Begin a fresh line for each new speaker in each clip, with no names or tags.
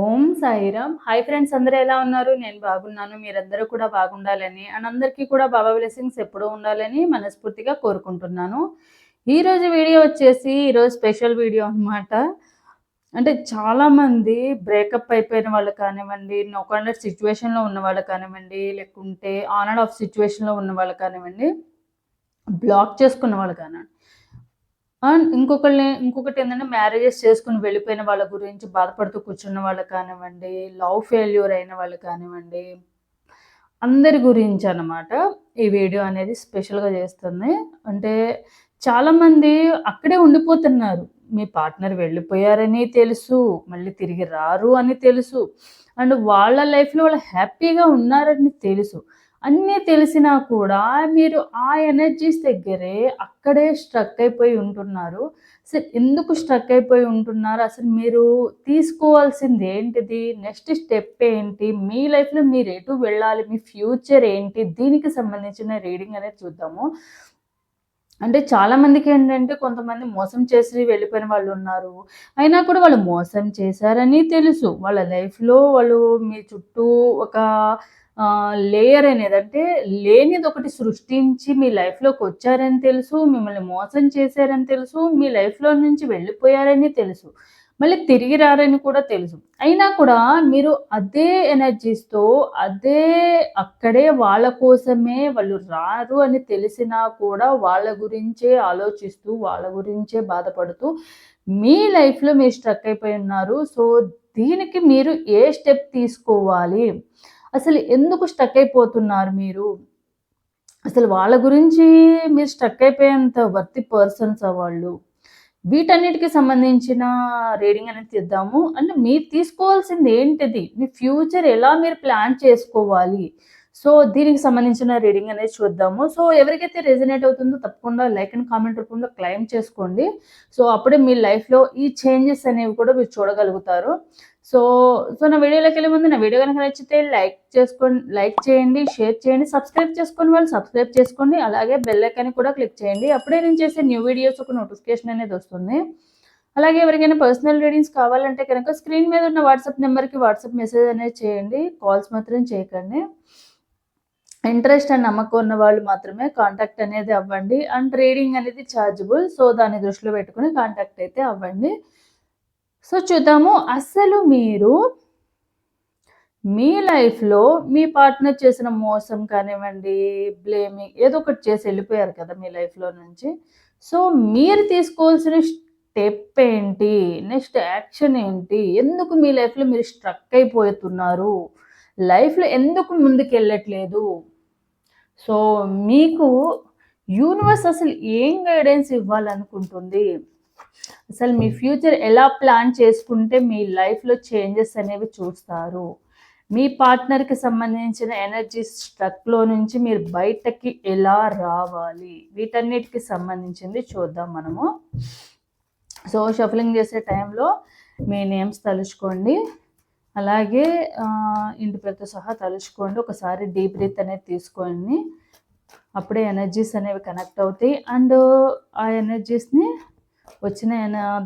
ఓం Sairam hi friends అందరూ ఎలా ఉన్నారు? నేను బాగున్నాను. మీరందరూ కూడా బాగుండాలని అండ్ అందరికీ కూడా బాబా బ్లెస్సింగ్స్ ఎప్పుడూ ఉండాలని మనస్ఫూర్తిగా కోరుకుంటున్నాను. ఈరోజు వీడియో వచ్చేసి ఈరోజు స్పెషల్ వీడియో అనమాట అంటే చాలామంది బ్రేకప్ అయిపోయిన వాళ్ళు కానివ్వండి నో కాంటాక్ట్ సిచ్యువేషన్లో ఉన్న వాళ్ళు కానివ్వండి లేకుంటే ఆన్ అండ్ ఆఫ్ సిచ్యువేషన్లో ఉన్న వాళ్ళు కానివ్వండి బ్లాక్ చేసుకున్న వాళ్ళు కానివ్వండి. అండ్ ఇంకొకళ్ళని ఇంకొకటి ఏంటంటే మ్యారేజెస్ చేసుకుని వెళ్ళిపోయిన వాళ్ళ గురించి బాధపడుతూ కూర్చున్న వాళ్ళు కానివ్వండి లవ్ ఫెయిల్యూర్ అయిన వాళ్ళు కానివ్వండి అందరి గురించి అన్నమాట ఈ వీడియో అనేది స్పెషల్గా చేస్తుంది. అంటే చాలామంది అక్కడే ఉండిపోతున్నారు. మీ పార్ట్నర్ వెళ్ళిపోయారని తెలుసు మళ్ళీ తిరిగి రారు అని తెలుసు. అండ్ వాళ్ళ లైఫ్లో వాళ్ళు హ్యాపీగా ఉన్నారని తెలుసు. అన్నీ తెలిసినా కూడా మీరు ఆ ఎనర్జీస్ దగ్గరే అక్కడే స్ట్రక్ అయిపోయి ఉంటున్నారు. అసలు ఎందుకు స్ట్రక్ అయిపోయి ఉంటున్నారు? అసలు మీరు తీసుకోవాల్సింది ఏంటిది? నెక్స్ట్ స్టెప్ ఏంటి? మీ లైఫ్లో మీరు ఎటు వెళ్ళాలి? మీ ఫ్యూచర్ ఏంటి? దీనికి సంబంధించిన రీడింగ్ అనేది చూద్దాము. అంటే చాలామందికి ఏంటంటే కొంతమంది మోసం చేసి వెళ్ళిపోయిన వాళ్ళు ఉన్నారు. అయినా కూడా వాళ్ళు మోసం చేశారని తెలుసు. వాళ్ళ లైఫ్లో వాళ్ళు మీ చుట్టూ ఒక లేయర్ అనేది అంటే లేనిది ఒకటి సృష్టించి మీ లైఫ్లోకి వచ్చారని తెలుసు మిమ్మల్ని మోసం చేశారని తెలుసు మీ లైఫ్లో నుంచి వెళ్ళిపోయారని తెలుసు మళ్ళీ తిరిగి రారని కూడా తెలుసు. అయినా కూడా మీరు అదే ఎనర్జీస్తో అదే అక్కడే వాళ్ళ కోసమే వాళ్ళు రారు అని తెలిసినా కూడా వాళ్ళ గురించే ఆలోచిస్తూ వాళ్ళ గురించే బాధపడుతూ మీ లైఫ్లో మీరు స్ట్రక్ అయిపోయి ఉన్నారు. సో దీనికి మీరు ఏ స్టెప్ తీసుకోవాలి? అసలు ఎందుకు స్టక్ అయిపోతున్నారు మీరు? అసలు వాళ్ళ గురించి మీరు స్టక్ అయిపోయేంత వర్తి పర్సన్స్ వాళ్ళు? వీటన్నిటికి సంబంధించిన రీడింగ్ అనేది తీద్దాము. అంటే మీరు తీసుకోవాల్సింది ఏంటిది? మీ ఫ్యూచర్ ఎలా మీరు ప్లాన్ చేసుకోవాలి? సో దీనికి సంబంధించిన రీడింగ్ అనేది చూద్దాము. సో ఎవరికైతే రెజినేట్ అవుతుందో తప్పకుండా లైక్ అండ్ కామెంట్ రూపంలో క్లైమ్ చేసుకోండి. సో అప్పుడే మీ లైఫ్లో ఈ చేంజెస్ అనేవి కూడా మీరు చూడగలుగుతారు. సో సో నా వీడియోలోకి వెళ్ళే ముందు నా వీడియో కనుక నచ్చితే లైక్ చేసుకోండి లైక్ చేయండి షేర్ చేయండి సబ్స్క్రైబ్ చేసుకుని వాళ్ళు సబ్స్క్రైబ్ చేసుకోండి అలాగే బెల్ ఐకాన్ కూడా క్లిక్ చేయండి. అప్పుడే నేను చేసే న్యూ వీడియోస్ ఒక నోటిఫికేషన్ అనేది వస్తుంది. అలాగే ఎవరికైనా పర్సనల్ రీడింగ్స్ కావాలంటే కనుక స్క్రీన్ మీద ఉన్న వాట్సాప్ నెంబర్కి వాట్సాప్ మెసేజ్ అనేది చేయండి. కాల్స్ మాత్రం చేయకండి. ఇంట్రెస్ట్ అండ్ నమ్మకం ఉన్న వాళ్ళు మాత్రమే కాంటాక్ట్ అనేది అవ్వండి. అండ్ రీడింగ్ అనేది ఛార్జబుల్ సో దాన్ని దృష్టిలో పెట్టుకుని కాంటాక్ట్ అయితే అవ్వండి. సో చూద్దాము అసలు మీరు మీ లైఫ్లో మీ పార్ట్నర్ చేసిన మోసం కానివ్వండి బ్లేమింగ్ ఏదో ఒకటి చేసి వెళ్ళిపోయారు కదా మీ లైఫ్లో నుంచి. సో మీరు తీసుకోవాల్సిన స్టెప్ ఏంటి? నెక్స్ట్ యాక్షన్ ఏంటి? ఎందుకు మీ లైఫ్లో మీరు స్ట్రక్ అయిపోతున్నారు? లైఫ్లో ఎందుకు ముందుకు వెళ్ళట్లేదు? సో మీకు యూనివర్స్ అసలు ఏం గైడెన్స్ ఇవ్వాలనుకుంటుంది? అసలు మీ ఫ్యూచర్ ఎలా ప్లాన్ చేసుకుంటే మీ లైఫ్లో చేంజెస్ అనేవి చూస్తారు? మీ పార్ట్నర్కి సంబంధించిన ఎనర్జీ స్ట్రక్లో నుంచి మీరు బయటకి ఎలా రావాలి? వీటన్నిటికి సంబంధించింది చూద్దాం మనము. సో షఫలింగ్ చేసే టైంలో మీ నేమ్స్ తలుచుకోండి. అలాగే ఇంటి పేరుతో సహా తలుచుకోండి. ఒకసారి డీప్ బ్రీత్ అనేది తీసుకోండి. అప్పుడే ఎనర్జీస్ అనేవి కనెక్ట్ అవుతాయి. అండ్ ఆ ఎనర్జీస్ని వచ్చిన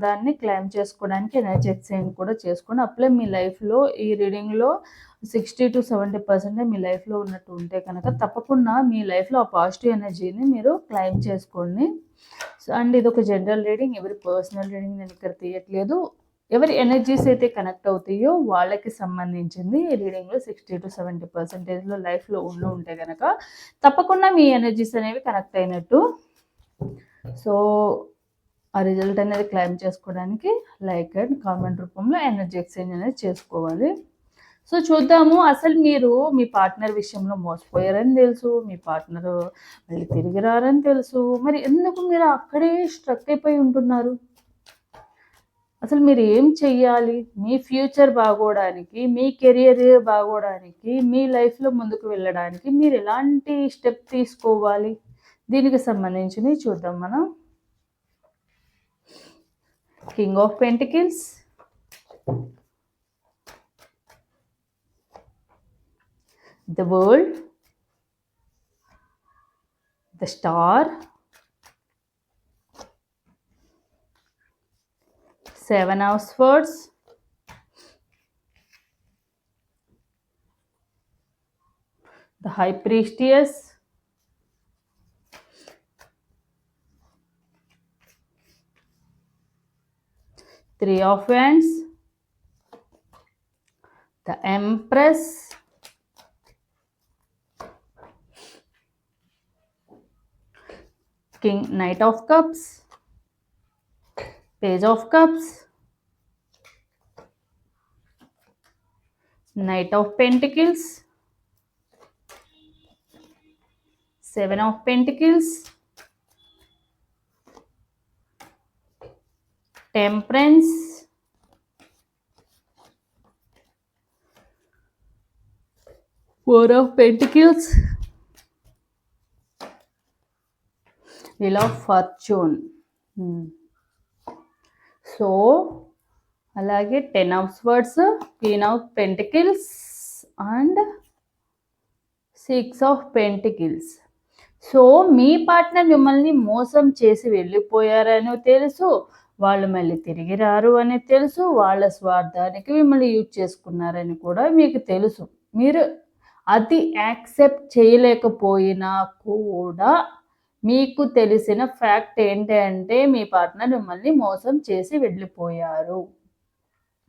దాన్ని క్లైమ్ చేసుకోవడానికి ఎనర్జీ ఎక్స్చేంజ్ కూడా చేసుకోండి. అప్పుడే మీ లైఫ్లో ఈ రీడింగ్లో సిక్స్టీ టు సెవెంటీ పర్సెంట్ మీ లైఫ్లో ఉన్నట్టు ఉంటే కనుక తప్పకుండా మీ లైఫ్లో ఆ పాజిటివ్ ఎనర్జీని మీరు క్లైమ్ చేసుకోండి. సో అండ్ ఇది ఒక జనరల్ రీడింగ్. ఎవరి పర్సనల్ రీడింగ్ నేను ఇక్కడ తీయట్లేదు. ఎవరి ఎనర్జీస్ అయితే కనెక్ట్ అవుతాయో వాళ్ళకి సంబంధించింది రీడింగ్లో సిక్స్టీ టు సెవెంటీ పర్సెంటేజ్లో లైఫ్లో ఉండి ఉంటే కనుక తప్పకుండా మీ ఎనర్జీస్ అనేవి కనెక్ట్ అయినట్టు. సో ఆ రిజల్ట్ అనేది క్లైమ్ చేసుకోవడానికి లైక్ అండ్ కామెంట్ రూపంలో ఎనర్జీ ఎక్స్చేంజ్ అనేది చేసుకోవాలి. సో చూద్దాము అసలు మీరు మీ పార్ట్నర్ విషయంలో మోసపోయారని తెలుసు మీ పార్ట్నర్ మళ్ళీ తిరిగి రారని తెలుసు. మరి ఎందుకు మీరు అక్కడే స్ట్రక్ అయిపోయి ఉంటున్నారు? అసలు మీరు ఏం చెయ్యాలి? మీ ఫ్యూచర్ బాగోవడానికి మీ కెరియర్ బాగోవడానికి మీ లైఫ్లో ముందుకు వెళ్ళడానికి మీరు ఎలాంటి స్టెప్ తీసుకోవాలి? దీనికి సంబంధించినవి చూద్దాం మనం. king of pentacles. The world. The star. Seven of swords. The high priestess. Three of wands, the empress, king knight of cups, page of cups, knight of pentacles, seven of pentacles, temperance, four of pentacles, wheel of fortune. Hmm. So అలాగే ten of swords queen of pentacles and six of pentacles so me partner మిమ్మల్ని మోసం చేసి వెళ్ళిపోయారని తెలుసు వాళ్ళు మళ్ళీ తిరిగి రారు అని తెలుసు వాళ్ళ స్వార్థానికి మిమ్మల్ని యూజ్ చేసుకున్నారని కూడా మీకు తెలుసు. మీరు అది యాక్సెప్ట్ చేయలేకపోయినా కూడా మీకు తెలిసిన ఫ్యాక్ట్ ఏంటంటే మీ పార్ట్నర్ మిమ్మల్ని మోసం చేసి వెళ్ళిపోయారు.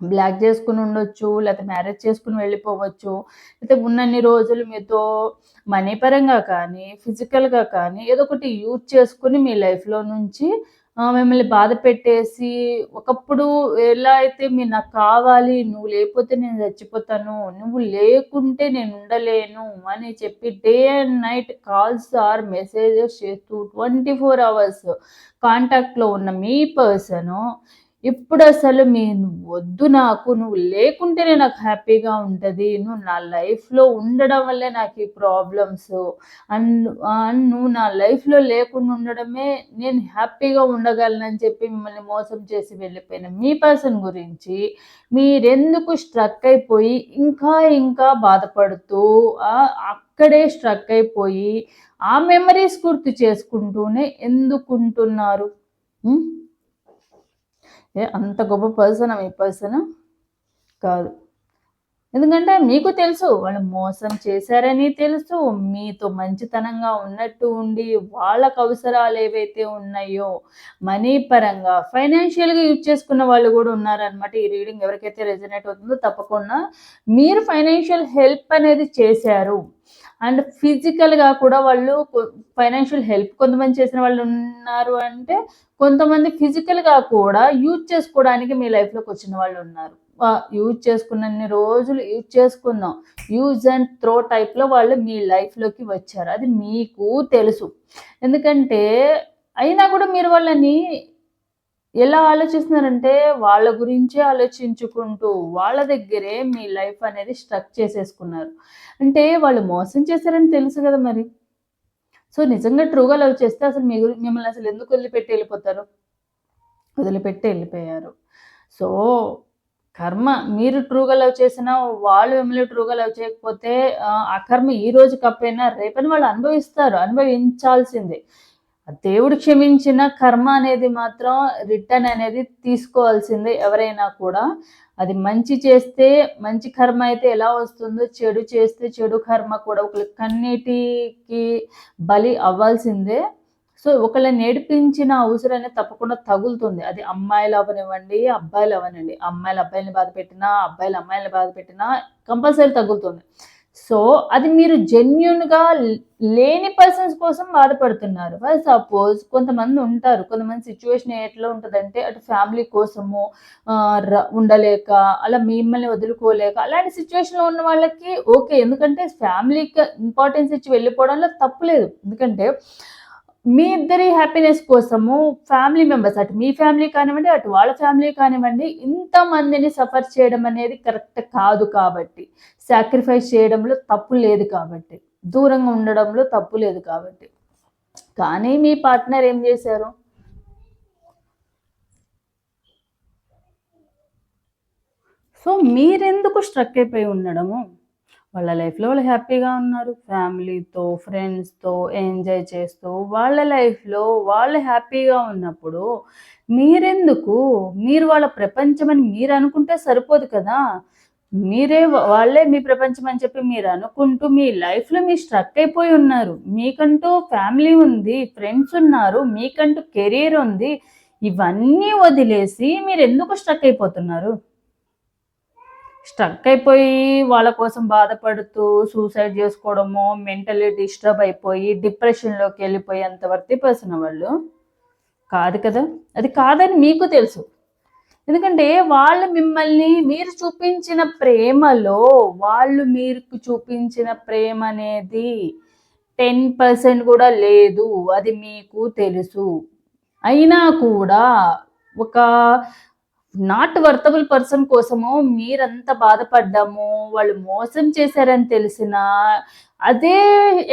బ్లాక్ చేసుకుని ఉండొచ్చు లేకపోతే మ్యారేజ్ చేసుకుని వెళ్ళిపోవచ్చు లేకపోతే ఉన్నన్ని రోజులు మీతో మనీ పరంగా కానీ ఫిజికల్గా కానీ ఏదో ఒకటి యూజ్ చేసుకుని మీ లైఫ్లో నుంచి మిమ్మల్ని బాధ పెట్టేసి ఒకప్పుడు ఎలా అయితే మీరు నాకు కావాలి నువ్వు లేకపోతే నేను చచ్చిపోతాను నువ్వు లేకుంటే నేను ఉండలేను అని చెప్పి day and night calls or messages చేస్తూ ట్వంటీ ఫోర్ అవర్స్ కాంటాక్ట్లో ఉన్న మీ పర్సను ఇప్పుడు అసలు నేను వద్దు నాకు నువ్వు లేకుంటేనే నాకు హ్యాపీగా ఉంటుంది. నువ్వు నా లైఫ్లో ఉండడం వల్లే నాకు ఈ ప్రాబ్లమ్స్. అండ్ నువ్వు నా లైఫ్లో లేకుండా ఉండడమే నేను హ్యాపీగా ఉండగలనని చెప్పి మిమ్మల్ని మోసం చేసి వెళ్ళిపోయిన మీ పర్సన్ గురించి మీరెందుకు స్ట్రక్ అయిపోయి ఇంకా ఇంకా బాధపడుతూ అక్కడే స్ట్రక్ అయిపోయి ఆ మెమరీస్ గుర్తు చేసుకుంటూనే ఎందుకుంటున్నారు? అంత గొప్ప పర్సన్ ఈ పర్సన్ కాదు. ఎందుకంటే మీకు తెలుసు వాళ్ళు మోసం చేశారని తెలుసు మీతో మంచితనంగా ఉన్నట్టు ఉండి వాళ్ళకు అవసరాలు ఏవైతే ఉన్నాయో మనీ పరంగా ఫైనాన్షియల్గా యూజ్ చేసుకున్న వాళ్ళు కూడా ఉన్నారనమాట ఈ రీడింగ్ ఎవరికైతే రెజనేట్ అవుతుందో తప్పకుండా మీరు ఫైనాన్షియల్ హెల్ప్ అనేది చేశారు. అండ్ ఫిజికల్గా కూడా వాళ్ళు ఫైనాన్షియల్ హెల్ప్ కొంతమంది చేసిన వాళ్ళు ఉన్నారు అంటే కొంతమంది ఫిజికల్గా కూడా యూజ్ చేసుకోవడానికి మీ లైఫ్లోకి వచ్చిన వాళ్ళు ఉన్నారు. యూజ్ చేసుకున్నన్ని రోజులు యూజ్ చేసుకుందాం. యూజ్ అండ్ త్రో టైప్లో వాళ్ళు మీ లైఫ్లోకి వచ్చారు. అది మీకు తెలుసు. ఎందుకంటే అయినా కూడా మీరు వాళ్ళని ఎలా ఆలోచిస్తున్నారంటే వాళ్ళ గురించే ఆలోచించుకుంటూ వాళ్ళ దగ్గరే మీ లైఫ్ అనేది స్ట్రక్ చేసేసుకున్నారు. అంటే వాళ్ళు మోసం చేశారని తెలుసు కదా మరి. సో నిజంగా ట్రూగా లవ్ చేస్తే అసలు మీ మిమ్మల్ని అసలు ఎందుకు వదిలిపెట్టి వెళ్ళిపోతారు? వదిలిపెట్టి వెళ్ళిపోయారు. సో కర్మ మీరు ట్రూగా లవ్ చేసినా వాళ్ళు మిమ్మల్ని ట్రూగా లవ్ చేయకపోతే ఆ కర్మ ఈ రోజు కప్పైనా రేపని వాళ్ళు అనుభవిస్తారు అనుభవించాల్సిందే. దేవుడు క్షమించిన కర్మ అనేది మాత్రం రిటర్న్ అనేది తీసుకోవాల్సిందే ఎవరైనా కూడా. అది మంచి చేస్తే మంచి కర్మ అయితే ఎలా వస్తుందో చెడు చేస్తే చెడు కర్మ కూడా ఒకరి కన్నిటికి బలి అవ్వాల్సిందే. సో ఒకళ్ళ నేర్పించిన అవసరం అనేది తప్పకుండా తగులుతుంది. అది అమ్మాయిలు అవ్వనివ్వండి అబ్బాయిలు అవ్వనండి అమ్మాయిలు అబ్బాయిని బాధ పెట్టినా అబ్బాయిలు అమ్మాయిని బాధ పెట్టినా కంపల్సరీ తగులుతుంది. సో అది మీరు జెన్యున్గా లేని పర్సన్స్ కోసం బాధపడుతున్నారు. ఫర్ సపోజ్ కొంతమంది ఉంటారు. కొంతమంది సిచ్యువేషన్ ఎట్లా ఉంటుందంటే అటు ఫ్యామిలీ కోసము ఉండలేక అలా మిమ్మల్ని వదులుకోలేక అలాంటి సిచ్యువేషన్లో ఉన్న వాళ్ళకి ఓకే. ఎందుకంటే ఫ్యామిలీకి ఇంపార్టెన్స్ ఇచ్చి వెళ్ళిపోవడంలో తప్పులేదు ఎందుకంటే మీ ఇద్దరి హ్యాపీనెస్ కోసము ఫ్యామిలీ మెంబర్స్ అటు మీ ఫ్యామిలీ కానివ్వండి అటు వాళ్ళ ఫ్యామిలీ కానివ్వండి ఇంతమందిని సఫర్ చేయడం అనేది కరెక్ట్ కాదు కాబట్టి. సాక్రిఫైస్ చేయడంలో తప్పు లేదు కాబట్టి. దూరంగా ఉండడంలో తప్పు లేదు కాబట్టి. కానీ మీ పార్ట్నర్ ఏం చేశారు? సో మీరెందుకు స్ట్రక్ అయిపోయి ఉండడము? వాళ్ళ లైఫ్లో వాళ్ళు హ్యాపీగా ఉన్నారు. ఫ్యామిలీతో ఫ్రెండ్స్తో ఎంజాయ్ చేస్తూ వాళ్ళ లైఫ్లో వాళ్ళు హ్యాపీగా ఉన్నప్పుడు మీరెందుకు? మీరు వాళ్ళ ప్రపంచం అని మీరు అనుకుంటే సరిపోదు కదా? మీరే వాళ్ళే మీ ప్రపంచం అని చెప్పి మీరు అనుకుంటూ మీ లైఫ్లో మీరు స్ట్రక్ అయిపోయి ఉన్నారు. మీకంటూ ఫ్యామిలీ ఉంది ఫ్రెండ్స్ ఉన్నారు మీకంటూ కెరీర్ ఉంది. ఇవన్నీ వదిలేసి మీరు ఎందుకు స్ట్రక్ అయిపోతున్నారు? స్ట్రక్ అయిపోయి వాళ్ళ కోసం బాధపడుతూ సూసైడ్ చేసుకోవడము మెంటలీ డిస్టర్బ్ అయిపోయి డిప్రెషన్లోకి వెళ్ళిపోయేంత వర్తి పర్సన్ వాళ్ళు కాదు కదా? అది కాదని మీకు తెలుసు. ఎందుకంటే వాళ్ళు మిమ్మల్ని మీరు చూపించిన ప్రేమలో వాళ్ళు మీరు చూపించిన ప్రేమ అనేది టెన్ పర్సెంట్ కూడా లేదు అది మీకు తెలుసు. అయినా కూడా ఒక నాట్ వర్తబుల్ పర్సన్ కోసము మీరంత బాధపడ్డాము వాళ్ళు మోసం చేశారని తెలిసిన అదే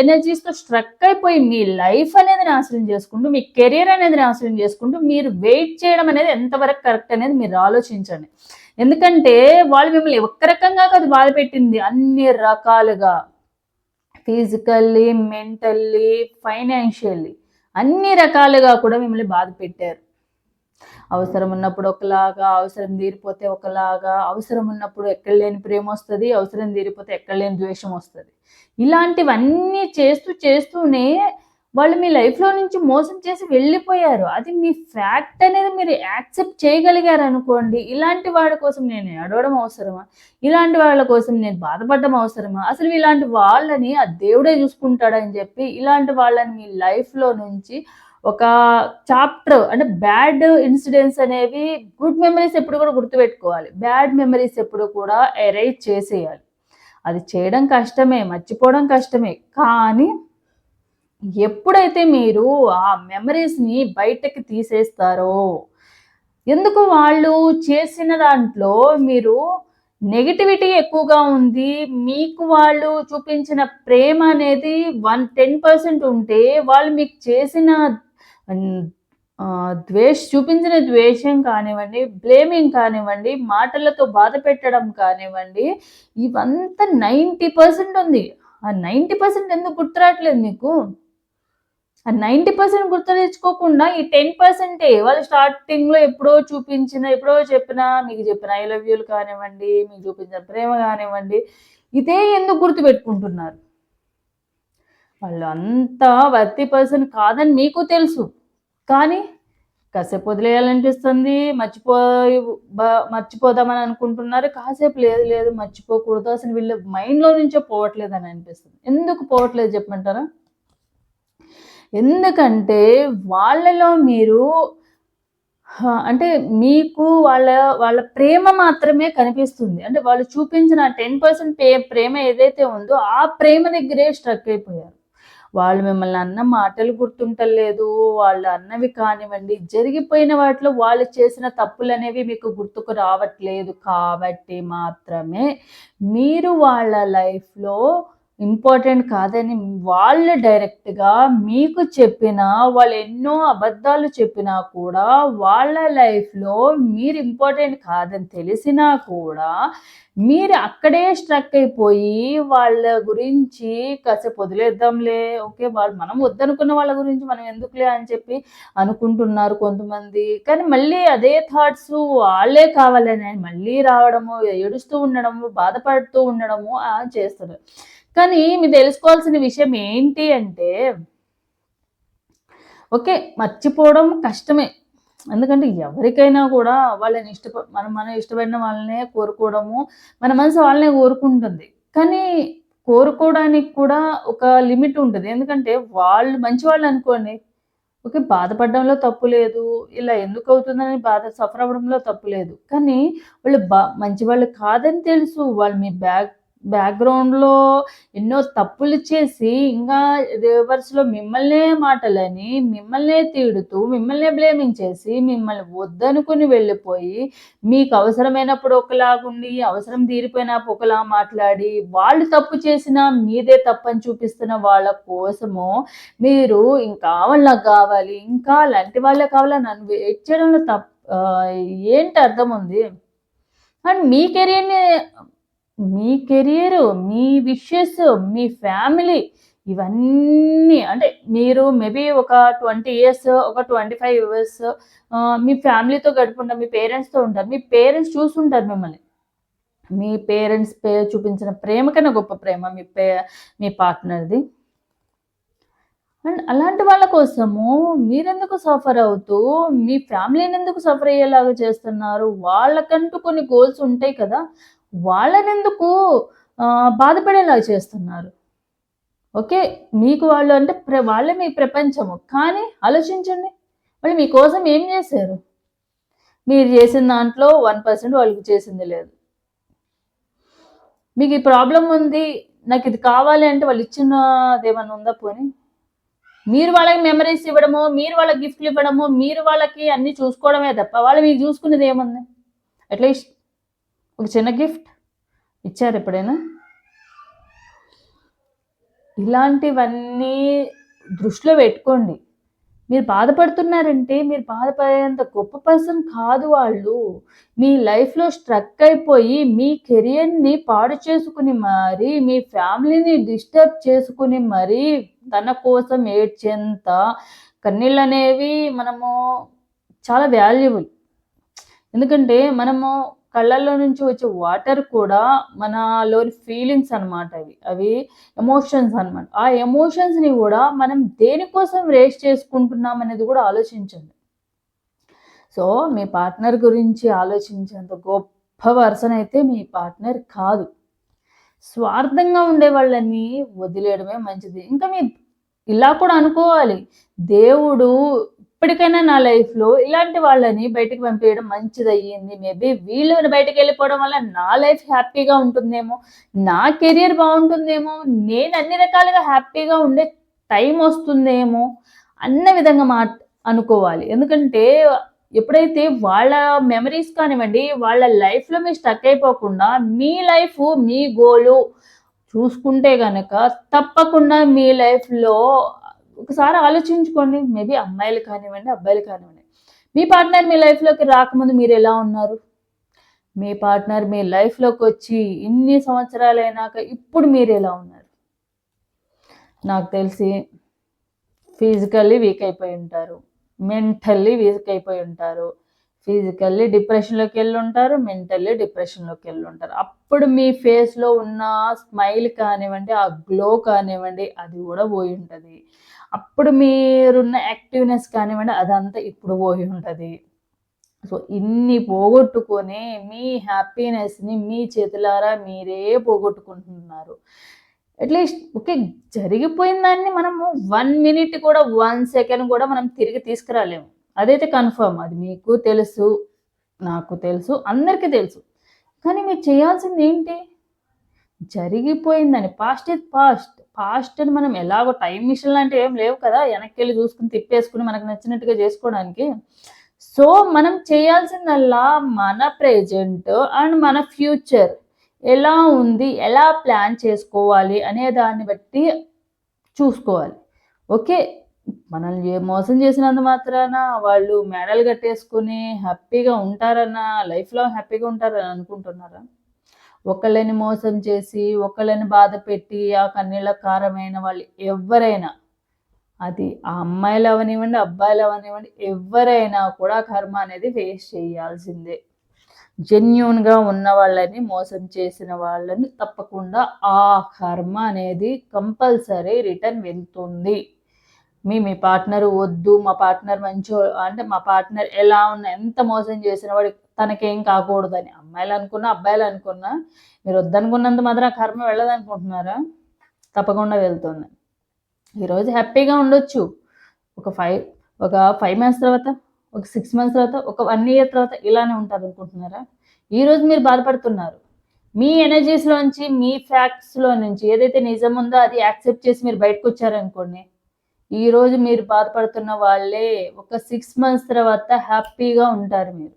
ఎనర్జీస్తో స్ట్రక్ అయిపోయి మీ లైఫ్ అనేది నాశనం చేసుకుంటూ మీ కెరీర్ అనేది నాశనం చేసుకుంటూ మీరు వెయిట్ చేయడం అనేది ఎంతవరకు కరెక్ట్ అనేది మీరు ఆలోచించండి. ఎందుకంటే వాళ్ళు మిమ్మల్ని ఒక్క రకంగా కాదు బాధ పెట్టింది అన్ని రకాలుగా. ఫిజికల్లీ మెంటల్లీ ఫైనాన్షియల్లీ అన్ని రకాలుగా కూడా మిమ్మల్ని బాధ పెట్టారు. అవసరం ఉన్నప్పుడు ఒకలాగా అవసరం తీరిపోతే ఒకలాగా అవసరం ఉన్నప్పుడు ఎక్కడ లేని ప్రేమ వస్తుంది అవసరం తీరిపోతే ఎక్కడ లేని ద్వేషం వస్తుంది. ఇలాంటివన్నీ చేస్తూ చేస్తూనే వాళ్ళు మీ లైఫ్లో నుంచి మోసం చేసి వెళ్ళిపోయారు. అది మీ ఫ్యాక్ట్ అనేది మీరు యాక్సెప్ట్ చేయగలిగారు అనుకోండి ఇలాంటి వాళ్ళ కోసం నేను అడవడం అవసరమా? ఇలాంటి వాళ్ళ కోసం నేను బాధపడడం అవసరమా? అసలు ఇలాంటి వాళ్ళని ఆ దేవుడే చూసుకుంటాడని చెప్పి ఇలాంటి వాళ్ళని మీ లైఫ్లో నుంచి ఒక చాప్టర్ అంటే బ్యాడ్ ఇన్సిడెంట్స్ అనేవి గుడ్ మెమరీస్ ఎప్పుడు కూడా గుర్తుపెట్టుకోవాలి. బ్యాడ్ మెమరీస్ ఎప్పుడు కూడా ఎరైజ్ చేసేయాలి. అది చేయడం కష్టమే మర్చిపోవడం కష్టమే. కానీ ఎప్పుడైతే మీరు ఆ మెమరీస్ని బయటకి తీసేస్తారో ఎందుకు వాళ్ళు చేసిన దాంట్లో మీరు నెగిటివిటీ ఎక్కువగా ఉంది మీకు వాళ్ళు చూపించిన ప్రేమ అనేది వన్ టెన్ పర్సెంట్ ఉంటే వాళ్ళు మీకు చేసిన ద్వేష చూపించిన ద్వేషం కానివ్వండి బ్లేమింగ్ కానివ్వండి మాటలతో బాధ పెట్టడం కానివ్వండి ఇవంతా నైంటీ పర్సెంట్ ఉంది. ఆ నైంటీ పర్సెంట్ ఎందుకు గుర్తురావట్లేదు మీకు ఆ నైంటీ పర్సెంట్ గుర్తు తెచ్చుకోకుండా ఈ టెన్ పర్సెంటే వాళ్ళు స్టార్టింగ్లో ఎప్పుడో చూపించిన ఎప్పుడో చెప్పిన మీకు చెప్పిన ఐ లవ్ యూలు కానివ్వండి మీకు చూపించిన ప్రేమ కానివ్వండి ఇదే ఎందుకు గుర్తు పెట్టుకుంటున్నారు? వాళ్ళు అంతా వర్తి పర్సన్ కాదని మీకు తెలుసు. కానీ కాసేపు వదిలేయాలనిపిస్తుంది. మర్చిపోయి మర్చిపోదామని అనుకుంటున్నారు. కాసేపు లేదు లేదు మర్చిపోకూడదు. అసలు వీళ్ళ మైండ్లో నుంచో పోవట్లేదు అని అనిపిస్తుంది. ఎందుకు పోవట్లేదు చెప్పమంటారా? ఎందుకంటే వాళ్ళలో మీరు అంటే మీకు వాళ్ళ వాళ్ళ ప్రేమ మాత్రమే కనిపిస్తుంది. అంటే వాళ్ళు చూపించిన టెన్ పర్సెంట్ ప్రేమ ఏదైతే ఉందో ఆ ప్రేమ దగ్గరే స్ట్రక్ అయిపోయారు. వాళ్ళు మిమ్మల్ని అన్న మాటలు గుర్తుంటలేదు వాళ్ళు అన్నవి కానివ్వండి. జరిగిపోయిన వాటిలో వాళ్ళు చేసిన తప్పులు అనేవి మీకు గుర్తుకు రావట్లేదు. కాబట్టి మాత్రమే మీరు వాళ్ళ లైఫ్లో ఇంపార్టెంట్ కాదని వాళ్ళు డైరెక్ట్గా మీకు చెప్పినా వాళ్ళు ఎన్నో అబద్ధాలు చెప్పినా కూడా వాళ్ళ లైఫ్లో మీరు ఇంపార్టెంట్ కాదని తెలిసినా కూడా మీరు అక్కడే స్ట్రక్ అయిపోయి వాళ్ళ గురించి కాసేపు వదిలేద్దాంలే ఓకే వాళ్ళు మనం వద్దనుకున్న వాళ్ళ గురించి మనం ఎందుకులే అని చెప్పి అనుకుంటున్నారు కొంతమంది. కానీ మళ్ళీ అదే థాట్స్ వాళ్ళే కావాలని మళ్ళీ రావడము ఏడుస్తూ ఉండడము బాధపడుతూ ఉండడము చేస్తారు కానీ మీరు తెలుసుకోవాల్సిన విషయం ఏంటి అంటే ఓకే మర్చిపోవడం కష్టమే. ఎందుకంటే ఎవరికైనా కూడా వాళ్ళని ఇష్ట మనం మనం ఇష్టపడిన వాళ్ళనే కోరుకోవడము మన మనసు వాళ్ళనే కోరుకుంటుంది. కానీ కోరుకోవడానికి కూడా ఒక లిమిట్ ఉంటుంది. ఎందుకంటే వాళ్ళు మంచి వాళ్ళు అనుకోండి ఓకే బాధపడడంలో తప్పు లేదు ఇలా ఎందుకు అవుతుందని బాధ సఫర్ అవ్వడంలో తప్పు లేదు. కానీ వాళ్ళు బా మంచి వాళ్ళు కాదని తెలుసు వాళ్ళు మీ బ్యాగ్ బ్యాక్గ్రౌండ్లో ఎన్నో తప్పులు చేసి ఇంకా రివర్స్లో మిమ్మల్నే మాటలని మిమ్మల్నే తీడుతూ మిమ్మల్నే బ్లేమింగ్ చేసి మిమ్మల్ని వద్దనుకుని వెళ్ళిపోయి మీకు అవసరమైనప్పుడు ఒకలాగుండి అవసరం తీరిపోయినప్పుడు ఒకలా మాట్లాడి వాళ్ళు తప్పు చేసినా మీదే తప్పని చూపిస్తున్న వాళ్ళ కోసము మీరు ఇంకా వాళ్ళకి కావాలి ఇంకా అలాంటి వాళ్ళే కావాలి నన్ను వెయిట్ చేయడంలో తప్ప ఏంటి అర్థం ఉంది? అండ్ మీ కెరీర్ని మీ కెరియర్ మీ విషెస్ మీ ఫ్యామిలీ ఇవన్నీ అంటే మీరు మేబీ ఒక ట్వంటీ ఇయర్స్ ఒక ట్వంటీ ఫైవ్ ఇయర్స్ మీ ఫ్యామిలీతో గడుపుంటారు మీ పేరెంట్స్తో ఉంటారు మీ పేరెంట్స్ చూసుంటారు మిమ్మల్ని. మీ పేరెంట్స్ పే చూపించిన ప్రేమ కన్నా గొప్ప ప్రేమ మీ పే మీ పార్ట్నర్ది. అండ్ అలాంటి వాళ్ళ కోసము మీరెందుకు సఫర్ అవుతూ మీ ఫ్యామిలీని ఎందుకు సఫర్ అయ్యేలాగా చేస్తున్నారు? వాళ్ళకంటూ కొన్ని గోల్స్ ఉంటాయి కదా వాళ్ళని ఎందుకు బాధపడేలాగా చేస్తున్నారు? ఓకే మీకు వాళ్ళు అంటే ప్ర వాళ్ళే మీ ప్రపంచము. కానీ ఆలోచించండి. వాళ్ళు మీకోసం ఏం చేశారు? మీరు చేసిన దాంట్లో వన్ పర్సెంట్ వాళ్ళకి చేసింది లేదు. మీకు ఈ ప్రాబ్లం ఉంది నాకు ఇది కావాలి అంటే వాళ్ళు ఇచ్చినది ఏమైనా ఉందా పోనీ? మీరు వాళ్ళకి మెమరీస్ ఇవ్వడము మీరు వాళ్ళకి గిఫ్ట్లు ఇవ్వడము మీరు వాళ్ళకి అన్ని చూసుకోవడమే తప్ప వాళ్ళు మీకు చూసుకునేది ఏముంది? అట్లీస్ట్ ఒక చిన్న గిఫ్ట్ ఇచ్చారు ఎప్పుడైనా? ఇలాంటివన్నీ దృష్టిలో పెట్టుకోండి. మీరు బాధపడుతున్నారంటే మీరు బాధపడేంత గొప్ప పర్సన్ కాదు వాళ్ళు. మీ లైఫ్లో స్ట్రక్ అయిపోయి మీ కెరియర్ని పాడు చేసుకుని మరి మీ ఫ్యామిలీని డిస్టర్బ్ చేసుకుని మరీ తన కోసం ఏడ్చేంత కన్నీళ్ళు అనేవి మనము చాలా వాల్యుబుల్. ఎందుకంటే మనము కళ్ళల్లో నుంచి వచ్చే వాటర్ కూడా మనలోని ఫీలింగ్స్ అన్నమాట అవి. అవి ఎమోషన్స్ అనమాట ఆ ఎమోషన్స్ని కూడా మనం దేనికోసం రేస్ చేసుకుంటున్నాం అనేది కూడా ఆలోచించండి. సో మీ పార్ట్నర్ గురించి ఆలోచించేంత గొప్ప పర్సన్ అయితే మీ పార్ట్నర్ కాదు. స్వార్థంగా ఉండే వాళ్ళని వదిలేయడమే మంచిది. ఇంకా మీ ఇలా కూడా అనుకోవాలి. దేవుడు ఇప్పటికైనా నా లైఫ్లో ఇలాంటి వాళ్ళని బయటకు పంపించడం మంచిది అయ్యింది మేబీ వీళ్ళు బయటకు వెళ్ళిపోవడం వల్ల నా లైఫ్ హ్యాపీగా ఉంటుందేమో నా కెరియర్ బాగుంటుందేమో నేను అన్ని రకాలుగా హ్యాపీగా ఉండే టైం వస్తుందేమో అన్న విధంగా మా అనుకోవాలి. ఎందుకంటే ఎప్పుడైతే వాళ్ళ మెమరీస్ కానివ్వండి వాళ్ళ లైఫ్లో మీరు స్టక్ అయిపోకుండా మీ లైఫ్ మీ గోలు చూసుకుంటే కనుక తప్పకుండా మీ లైఫ్లో ఒకసారి ఆలోచించుకోండి. మేబీ అమ్మాయిలు కానివ్వండి అబ్బాయిలు కానివ్వండి. మీ పార్ట్నర్ మీ లైఫ్లోకి రాకముందు మీరు ఎలా ఉన్నారు? మీ పార్ట్నర్ మీ లైఫ్లోకి వచ్చి ఇన్ని అయినాక ఇప్పుడు మీరు ఎలా ఉన్నారు? నాకు తెలిసి ఫిజికల్లీ వీక్ అయిపోయి ఉంటారు. మెంటల్లీ వీక్ అయిపోయి ఉంటారు. ఫిజికల్లీ డిప్రెషన్లోకి వెళ్ళి ఉంటారు మెంటల్లీ డిప్రెషన్లోకి వెళ్ళి ఉంటారు. అప్పుడు మీ ఫేస్లో ఉన్న స్మైల్ కానివ్వండి ఆ గ్లో కానివ్వండి అది కూడా పోయి ఉంటుంది. అప్పుడు మీరున్న యాక్టివ్నెస్ కానివ్వండి అదంతా ఇప్పుడు పోయి ఉంటుంది. సో ఇన్ని పోగొట్టుకొని మీ హ్యాపీనెస్ని మీ చేతులారా మీరే పోగొట్టుకుంటున్నారు. అట్లీస్ట్ ఓకే జరిగిపోయిన దాన్ని మనము వన్ మినిట్ కూడా వన్ సెకండ్ కూడా మనం తిరిగి తీసుకురాలేము. అదైతే కన్ఫర్మ్ అది మీకు తెలుసు నాకు తెలుసు అందరికీ తెలుసు. కానీ మీరు చేయాల్సింది ఏంటి? జరిగిపోయిందని పాస్ట్ ఇస్ పాస్ట్ పాస్ట్ అని మనం ఎలాగో టైం మిషన్ లాంటివి ఏం లేవు కదా వెనక్కి వెళ్ళి చూసుకుని తిప్పేసుకుని మనకు నచ్చినట్టుగా చేసుకోవడానికి. సో మనం చేయాల్సిందల్లా మన ప్రెజెంట్ అండ్ మన ఫ్యూచర్ ఎలా ఉంది ఎలా ప్లాన్ చేసుకోవాలి అనే దాన్ని బట్టి చూసుకోవాలి. ఓకే మనల్ని ఏ- మోసం చేసినంత మాత్రాన వాళ్ళు మెడల్ కట్టేసుకుని హ్యాపీగా ఉంటారన్నా లైఫ్లో హ్యాపీగా ఉంటారని అనుకుంటున్నారా? ఒకళ్ళని మోసం చేసి ఒకళ్ళని బాధ పెట్టి ఆ కన్నీళ్ళ కారమైన వాళ్ళు ఎవరైనా అది ఆ అమ్మాయిలు అవనివ్వండి అబ్బాయిలు అవనివ్వండి ఎవరైనా కూడా కర్మ అనేది ఫేస్ చేయాల్సిందే. జెన్యున్గా ఉన్న వాళ్ళని మోసం చేసిన వాళ్ళని తప్పకుండా ఆ కర్మ అనేది కంపల్సరీ రిటర్న్ వెళ్తుంది. మీ మీ పార్ట్నర్ వద్దు మా పార్ట్నర్ మంచో అంటే మా పార్ట్నర్ ఎలా ఉన్న ఎంత మోసం చేసిన వాడు తనకేం కాకూడదని. అమ్మాయిలు అనుకున్నా అబ్బాయిలు అనుకున్నా మీరు వద్దనుకున్నంత మాత్రం ఆ కర్మ వెళ్ళదనుకుంటున్నారా? తప్పకుండా వెళ్తుంది. ఈరోజు హ్యాపీగా ఉండొచ్చు. ఒక ఫైవ్ ఒక ఫైవ్ మంత్స్ తర్వాత ఒక సిక్స్ మంత్స్ తర్వాత ఒక వన్ ఇయర్ తర్వాత ఇలానే ఉంటారు అనుకుంటున్నారా ఈరోజు మీరు బాధపడుతున్నారు. మీ ఎనర్జీస్లోంచి మీ ఫ్యాక్ట్స్లో నుంచి ఏదైతే నిజం ఉందో అది యాక్సెప్ట్ చేసి మీరు బయటకు వచ్చారనుకోండి ఈ రోజు మీరు బాధపడుతున్న వాళ్ళే ఒక సిక్స్ మంత్స్ తర్వాత హ్యాపీగా ఉంటారు మీరు.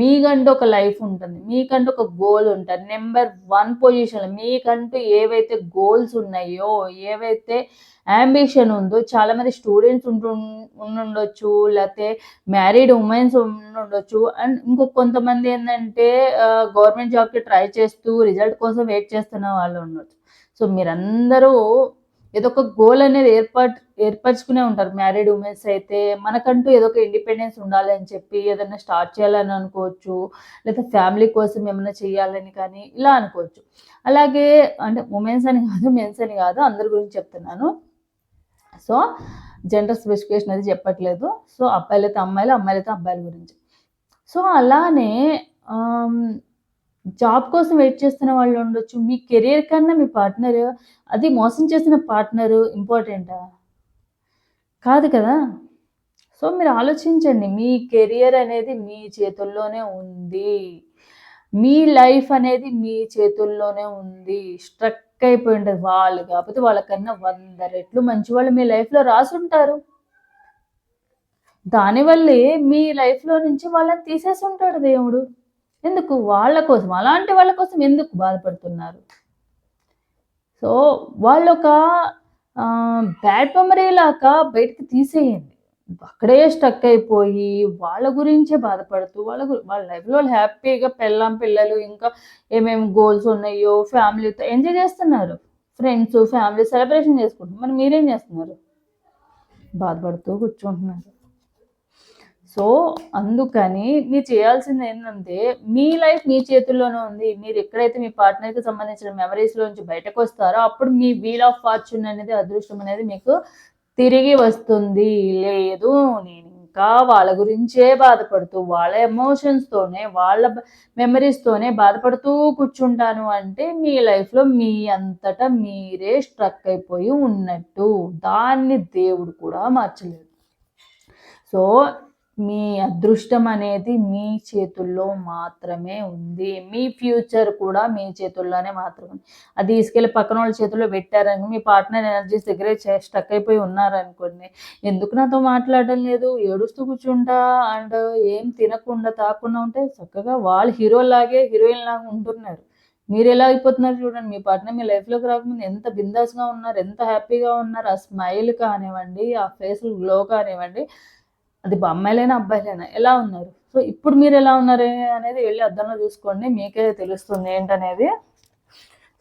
మీకంటూ ఒక లైఫ్ ఉంటుంది మీకంటూ ఒక గోల్ ఉంటుంది. నెంబర్ వన్ పొజిషన్ మీకంటూ ఏవైతే గోల్స్ ఉన్నాయో ఏవైతే అంబిషన్ ఉందో చాలా మంది స్టూడెంట్స్ ఉంటు ఉండుండొచ్చు లేకపోతే మ్యారీడ్ ఉమెన్స్ ఉండుండొచ్చు. అండ్ ఇంకో కొంతమంది ఏంటంటే గవర్నమెంట్ జాబ్కి ట్రై చేస్తూ రిజల్ట్ కోసం వెయిట్ చేస్తున్న వాళ్ళు ఉండొచ్చు. సో మీరందరూ ఏదో ఒక గోల్ అనేది ఏర్పాటు ఏర్పరచుకునే ఉంటారు. మ్యారీడ్ ఉమెన్స్ అయితే మనకంటూ ఏదో ఒక ఇండిపెండెన్స్ ఉండాలి అని చెప్పి ఏదైనా స్టార్ట్ చేయాలని అనుకోవచ్చు. లేదా ఫ్యామిలీ కోసం ఏమైనా చేయాలని కానీ ఇలా అనుకోవచ్చు. అలాగే అంటే ఉమెన్స్ అని కాదు మెన్స్ అని కాదు అందరి గురించి చెప్తున్నాను. సో జెండర్ స్పెసిఫికేషన్ అది చెప్పట్లేదు. సో అబ్బాయిలైతే అమ్మాయిలు అమ్మాయిలైతే అబ్బాయిల గురించి. సో అలానే జాబ్ కోసం వెయిట్ చేస్తున్న వాళ్ళు ఉండొచ్చు. మీ కెరియర్ కన్నా మీ పార్ట్నర్ అది మోసం చేసిన పార్ట్నర్ ఇంపార్టెంటా? కాదు కదా. సో మీరు ఆలోచించండి. మీ కెరియర్ అనేది మీ చేతుల్లోనే ఉంది. మీ లైఫ్ అనేది మీ చేతుల్లోనే ఉంది. స్ట్రక్ అయిపోయి ఉంటుంది వాళ్ళు. కాకపోతే వాళ్ళకన్నా వంద రెట్లు మంచి వాళ్ళు మీ లైఫ్లో రాసుంటారు. దానివల్లే మీ లైఫ్లో నుంచి వాళ్ళని తీసేసి ఉంటాడు దేవుడు. ఎందుకు? వాళ్ళ కోసం. అలాంటి వాళ్ళ కోసం ఎందుకు బాధపడుతున్నారు? సో వాళ్ళొక బ్యాడ్ మెమరీ లాగా బయటకు తీసేయండి. అక్కడే స్టక్ అయిపోయి వాళ్ళ గురించే బాధపడుతూ వాళ్ళ వాళ్ళ లైఫ్లో వాళ్ళు హ్యాపీగా పెళ్ళాం పిల్లలు ఇంకా ఏమేమి గోల్స్ ఉన్నాయో ఫ్యామిలీతో ఎంజాయ్ చేస్తున్నారు. ఫ్రెండ్స్ ఫ్యామిలీ సెలబ్రేషన్ చేసుకుంటున్నారు. మరి మీరేం చేస్తున్నారు? బాధపడుతూ కూర్చుంటున్నారు. సో అందుకని మీరు చేయాల్సింది ఏంటంటే మీ లైఫ్ మీ చేతుల్లోనే ఉంది. మీరు ఎక్కడైతే మీ పార్ట్నర్కి సంబంధించిన మెమరీస్లో నుంచి బయటకు వస్తారో అప్పుడు మీ వీల్ ఆఫ్ ఫార్చ్యూన్ అనేది అదృష్టం అనేది మీకు తిరిగి వస్తుంది. లేదు నేను ఇంకా వాళ్ళ గురించే బాధపడుతూ వాళ్ళ ఎమోషన్స్తోనే వాళ్ళ మెమరీస్తోనే బాధపడుతూ కూర్చుంటాను అంటే మీ లైఫ్లో మీ అంతటా మీరే స్ట్రక్ అయిపోయి ఉన్నట్టు. దాన్ని దేవుడు కూడా మార్చలేదు. సో మీ అదృష్టం అనేది మీ చేతుల్లో మాత్రమే ఉంది. మీ ఫ్యూచర్ కూడా మీ చేతుల్లోనే మాత్రమే అది తీసుకెళ్ళి పక్కన వాళ్ళ చేతుల్లో పెట్టారని మీ పార్ట్నర్ ఎనర్జీస్ దగ్గరే స్టక్ అయిపోయి ఉన్నారనుకోండి ఎందుకు నాతో మాట్లాడడం లేదు? ఏడుస్తూ కూర్చుంటా అండ్ ఏం తినకుండా తాకుండా ఉంటే చక్కగా వాళ్ళు హీరోలాగే హీరోయిన్ లాగా ఉంటున్నారు. మీరు ఎలా అయిపోతున్నారు చూడండి. మీ పార్ట్నర్ మీ లైఫ్లోకి రాకముందు ఎంత బిందాస్గా ఉన్నారు ఎంత హ్యాపీగా ఉన్నారు. ఆ స్మైల్ కానివ్వండి ఆ ఫేస్ గ్లో కానివ్వండి అది అమ్మాయిలైనా అబ్బాయిలైనా ఎలా ఉన్నారు? సో ఇప్పుడు మీరు ఎలా ఉన్నారు అనేది వెళ్ళి అద్దంలో చూసుకోండి. మీకే తెలుస్తుంది ఏంటనేది.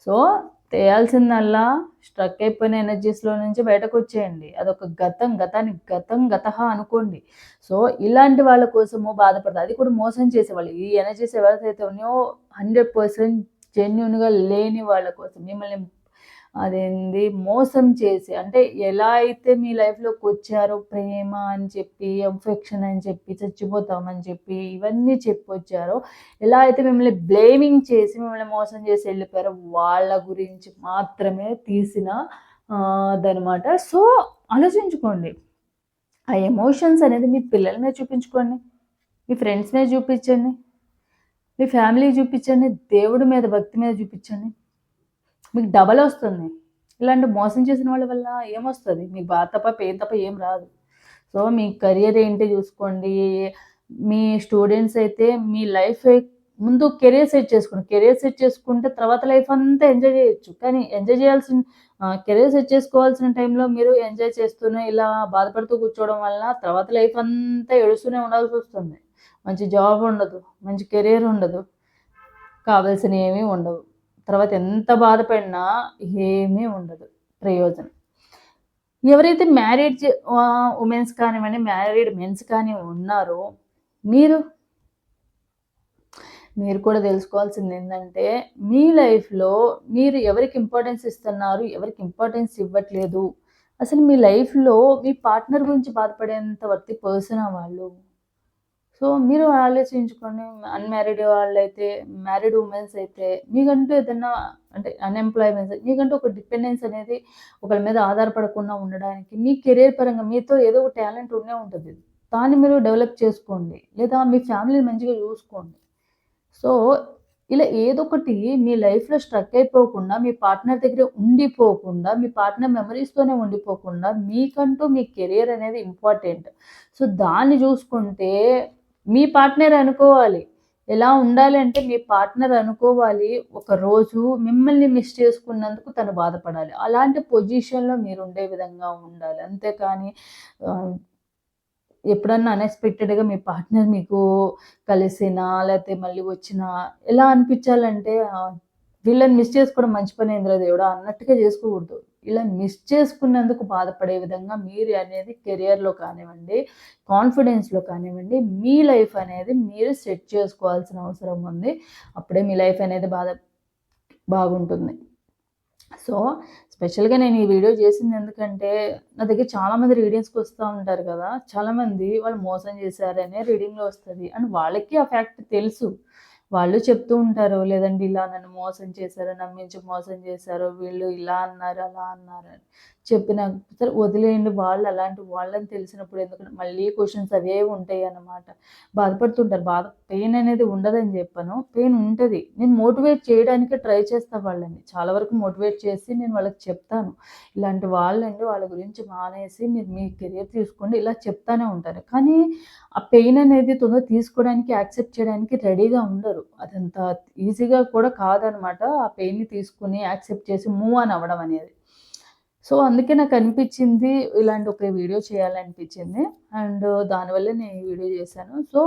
సో తేయాల్సిందల్లా స్ట్రక్ అయిపోయిన ఎనర్జీస్లో నుంచి బయటకు వచ్చేయండి అదొక గతం గతానికి గతం గత అనుకోండి. సో ఇలాంటి వాళ్ళ కోసము బాధపడతారు అది కూడా మోసం చేసేవాళ్ళు. ఈ ఎనర్జీస్ ఎవరైతే ఉన్నాయో హండ్రెడ్ పర్సెంట్ జెన్యున్గా లేని వాళ్ళ కోసం మిమ్మల్ని అదేంది? మోసం చేసి అంటే ఎలా అయితే మీ లైఫ్లోకి వచ్చారో ప్రేమ అని చెప్పి అఫెక్షన్ అని చెప్పి చచ్చిపోతామని చెప్పి ఇవన్నీ చెప్పి వచ్చారో ఎలా అయితే మిమ్మల్ని బ్లేమింగ్ చేసి మిమ్మల్ని మోసం చేసి వెళ్ళిపోయారో వాళ్ళ గురించి మాత్రమే తీసిన దనమాట సో ఆలోచించుకోండి. ఆ ఎమోషన్స్ అనేది మీ పిల్లల మీద చూపించుకోండి. మీ ఫ్రెండ్స్ మీద చూపించండి. మీ ఫ్యామిలీ చూపించండి. దేవుడి మీద భక్తి మీద చూపించండి. మీకు డబల్ వస్తుంది. ఇలాంటి మోసం చేసిన వాళ్ళ వల్ల ఏమొస్తుంది? మీకు బాధ తప్ప పెయిన్ తప్ప ఏం రాదు. సో మీ కెరియర్ ఏంటి చూసుకోండి. మీ స్టూడెంట్స్ అయితే మీ లైఫ్ ముందు కెరియర్ సెట్ చేసుకోండి. కెరియర్ సెట్ చేసుకుంటే తర్వాత లైఫ్ అంతా ఎంజాయ్ చేయొచ్చు. కానీ ఎంజాయ్ చేయాల్సిన కెరీర్ సెట్ చేసుకోవాల్సిన టైంలో మీరు ఎంజాయ్ చేస్తూనే ఇలా బాధపడుతూ కూర్చోవడం వల్ల తర్వాత లైఫ్ అంతా ఏడుస్తూనే ఉండాల్సి వస్తుంది. మంచి జాబ్ ఉండదు. మంచి కెరీర్ ఉండదు. కావాల్సినవి ఏమీ ఉండవు. తర్వాత ఎంత బాధపడినా ఏమీ ఉండదు. ప్రయోజనం. ఎవరైతే మ్యారీడ్ ఉమెన్స్ కానివ్వండి మ్యారీడ్ మెన్స్ కానీ ఉన్నారో మీరు మీరు కూడా తెలుసుకోవాల్సింది ఏంటంటే మీ లైఫ్లో మీరు ఎవరికి ఇంపార్టెన్స్ ఇస్తున్నారు ఎవరికి ఇంపార్టెన్స్ ఇవ్వట్లేదు. అసలు మీ లైఫ్లో మీ పార్ట్నర్ గురించి బాధపడేంత వర్తి పర్సన్ వాళ్ళు? సో మీరు ఆలోచించుకోండి అన్మ్యారీడ్ వాళ్ళైతే మ్యారీడ్ ఉమెన్స్ అయితే మీకంటూ ఏదైనా అంటే అన్ఎంప్లాయ్మెంట్స్ మీకంటూ ఒక డిపెండెన్స్ అనేది ఒకరి మీద ఆధారపడకుండా ఉండడానికి మీ కెరీర్ పరంగా మీతో ఏదో ఒక టాలెంట్ ఉండే ఉంటుంది. దాన్ని మీరు డెవలప్ చేసుకోండి. లేదా మీ ఫ్యామిలీని మంచిగా చూసుకోండి. సో ఇలా ఏదో ఒకటి మీ లైఫ్లో స్ట్రక్ అయిపోకుండా మీ పార్ట్నర్ దగ్గర ఉండిపోకుండా మీ పార్ట్నర్ మెమరీస్తోనే ఉండిపోకుండా మీకంటూ మీ కెరియర్ అనేది ఇంపార్టెంట్ సో దాన్ని చూసుకుంటే మీ పార్ట్నర్ అనుకోవాలి. ఎలా ఉండాలి అంటే మీ పార్ట్నర్ అనుకోవాలి. ఒక రోజు మిమ్మల్ని మిస్ చేసుకున్నందుకు తను బాధపడాలి. అలాంటి పొజిషన్లో మీరు ఉండే విధంగా ఉండాలి. అంతేకాని ఎప్పుడన్నా అన్ఎక్స్పెక్టెడ్గా మీ పార్ట్నర్ మీకు కలిసినా లేకపోతే మళ్ళీ వచ్చినా ఎలా అనిపించాలంటే వీళ్ళని మిస్ చేసుకోవడం మంచి పని ఏంద్రా దేవుడా? అన్నట్టుగా చేసుకోకూడదు. ఇలా మిస్ చేసుకున్నందుకు బాధపడే విధంగా మీరు అనేది కెరియర్లో కానివ్వండి కాన్ఫిడెన్స్లో కానివ్వండి మీ లైఫ్ అనేది మీరు సెట్ చేసుకోవాల్సిన అవసరం ఉంది. అప్పుడే మీ లైఫ్ అనేది బాధ బాగుంటుంది. సో స్పెషల్గా నేను ఈ వీడియో చేసింది ఎందుకంటే నా దగ్గర చాలామంది రీడింగ్స్కి వస్తూ ఉంటారు కదా చాలామంది వాళ్ళు మోసం చేశారనే రీడింగ్లో వస్తుంది. అండ్ వాళ్ళకి ఆ ఫ్యాక్ట్ తెలుసు. వాళ్ళు చెప్తూ ఉంటారు లేదండి ఇలా నన్ను మోసం చేశారు నమ్మించి మోసం చేశారు వీళ్ళు ఇలా అన్నారు అలా అన్నారు అని. చెప్పిన సరే వదిలేయండి వాళ్ళు అలాంటి వాళ్ళని తెలిసినప్పుడు ఎందుకంటే మళ్ళీ క్వశ్చన్స్ అవే ఉంటాయి అన్నమాట. బాధపడుతుంటారు. బాధ పెయిన్ అనేది ఉండదని చెప్పాను. పెయిన్ ఉంటుంది. నేను మోటివేట్ చేయడానికి ట్రై చేస్తాను వాళ్ళని. చాలా వరకు మోటివేట్ చేసి నేను వాళ్ళకి చెప్తాను. ఇలాంటి వాళ్ళండి వాళ్ళ గురించి మానేసి మీరు మీ కెరియర్ తీసుకోండి. ఇలా చెప్తానే ఉంటారు. కానీ ఆ పెయిన్ అనేది తొందర తీసుకోవడానికి యాక్సెప్ట్ చేయడానికి రెడీగా ఉండరు. అదంత ఈజీగా కూడా కాదనమాట ఆ పెయిన్ని తీసుకుని యాక్సెప్ట్ చేసి మూవ్ అని అవ్వడం అనేది. సో అందుకే నాకు అనిపించింది ఇలాంటి ఒక వీడియో చేయాలనిపించింది. అండ్ దానివల్ల నేను ఈ వీడియో చేశాను. సో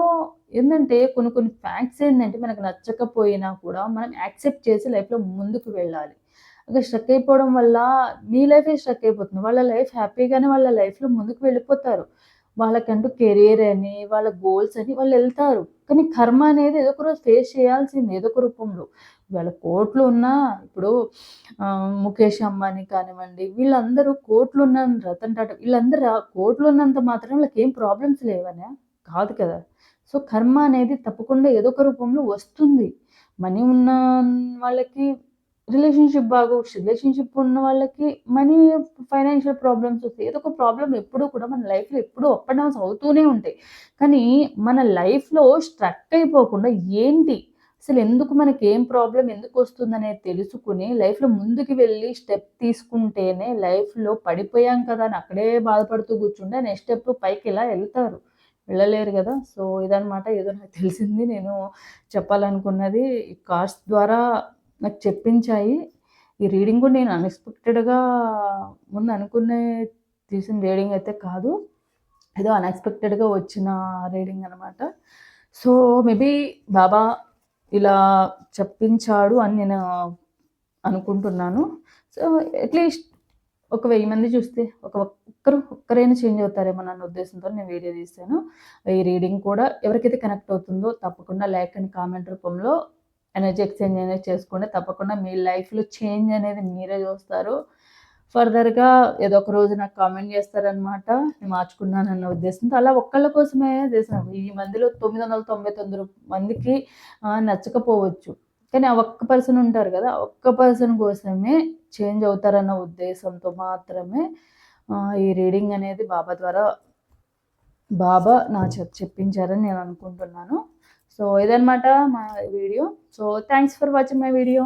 ఏంటంటే కొన్ని కొన్ని ఫ్యాక్ట్స్ ఏంటంటే మనకు నచ్చకపోయినా కూడా మనం యాక్సెప్ట్ చేసి లైఫ్లో ముందుకు వెళ్ళాలి. అక్కడ స్ట్రక్ అయిపోవడం వల్ల మీ లైఫే స్ట్రక్ అయిపోతుంది. వాళ్ళ లైఫ్ హ్యాపీగానే వాళ్ళ లైఫ్లో ముందుకు వెళ్ళిపోతారు. వాళ్ళకంటూ కెరీర్ అని వాళ్ళ గోల్స్ అని వాళ్ళు వెళ్తారు. కానీ కర్మ అనేది ఏదో ఒక రోజు ఫేస్ చేయాల్సింది ఏదో ఒక రూపంలో. వాళ్ళ కోట్లు ఉన్నా ఇప్పుడు ముఖేష్ అంబానీ కానివ్వండి వీళ్ళందరూ కోట్లు ఉన్న రతన్ టాటా వీళ్ళందరూ కోట్లు ఉన్నంత మాత్రం వాళ్ళకి ఏం ప్రాబ్లమ్స్ లేవనే? కాదు కదా. సో కర్మ అనేది తప్పకుండా ఏదో ఒక రూపంలో వస్తుంది. మనీ ఉన్న వాళ్ళకి రిలేషన్షిప్ బాగా రిలేషన్షిప్ ఉన్న వాళ్ళకి మనీ ఫైనాన్షియల్ ప్రాబ్లమ్స్ వస్తాయి ఏదో ఒక ప్రాబ్లం ఎప్పుడూ కూడా మన లైఫ్లో ఎప్పుడూ అప్ అండ్ డౌన్స్ అవుతూనే ఉంటాయి. కానీ మన లైఫ్లో స్ట్రక్ అయిపోకుండా ఏంటి? అసలు ఎందుకు మనకి ఏం ప్రాబ్లం ఎందుకు వస్తుందనేది తెలుసుకుని లైఫ్లో ముందుకు వెళ్ళి స్టెప్ తీసుకుంటేనే లైఫ్లో పడిపోయాం కదా అని అక్కడే బాధపడుతూ కూర్చుంటే నెక్స్ట్ స్టెప్ పైకి ఇలా వెళ్తారు? వెళ్ళలేరు కదా. సో ఇదనమాట ఏదో నాకు తెలిసింది. నేను చెప్పాలనుకున్నది ఈ కార్డ్స్ ద్వారా నాకు చెప్పించాయి. ఈ రీడింగ్ కూడా నేను అన్ఎక్స్పెక్టెడ్గా ముందు అనుకునే తీసిన రీడింగ్ అయితే కాదు. ఏదో అన్ఎక్స్పెక్టెడ్గా వచ్చిన రీడింగ్ అనమాట సో మేబీ బాబా ఇలా చెప్పించాడు అని నేను అనుకుంటున్నాను. సో అట్లీస్ట్ ఒక వెయ్యి మంది చూస్తే ఒక ఒక్కరు ఒక్కరైనా చేంజ్ అవుతారేమో నన్న ఉద్దేశంతో నేను వీడియో తీసాను ఈ రీడింగ్ కూడా ఎవరికైతే కనెక్ట్ అవుతుందో తప్పకుండా లైక్ అండ్ కామెంట్ రూపంలో ఎనర్జీ ఎక్స్చేంజ్ అనేది చేసుకోండి. తప్పకుండా మీ లైఫ్లో చేంజ్ అనేది మీరే చూస్తారు. ఫర్దర్గా ఏదో ఒక రోజు నాకు కామెంట్ చేస్తారనమాట నేను మార్చుకున్నాను అన్న ఉద్దేశంతో అలా ఒక్కళ్ళ కోసమే చేసాం ఈ మందిలో తొమ్మిది వందల తొంభై తొమ్మిది మందికి నచ్చకపోవచ్చు. కానీ ఆ ఒక్క పర్సన్ ఉంటారు కదా ఒక్క పర్సన్ కోసమే చేంజ్ అవుతారన్న ఉద్దేశంతో మాత్రమే ఈ రీడింగ్ అనేది బాబా ద్వారా బాబా నా చెప్పించారని నేను అనుకుంటున్నాను. సో ఇదనమాట మా video. So thanks for watching my video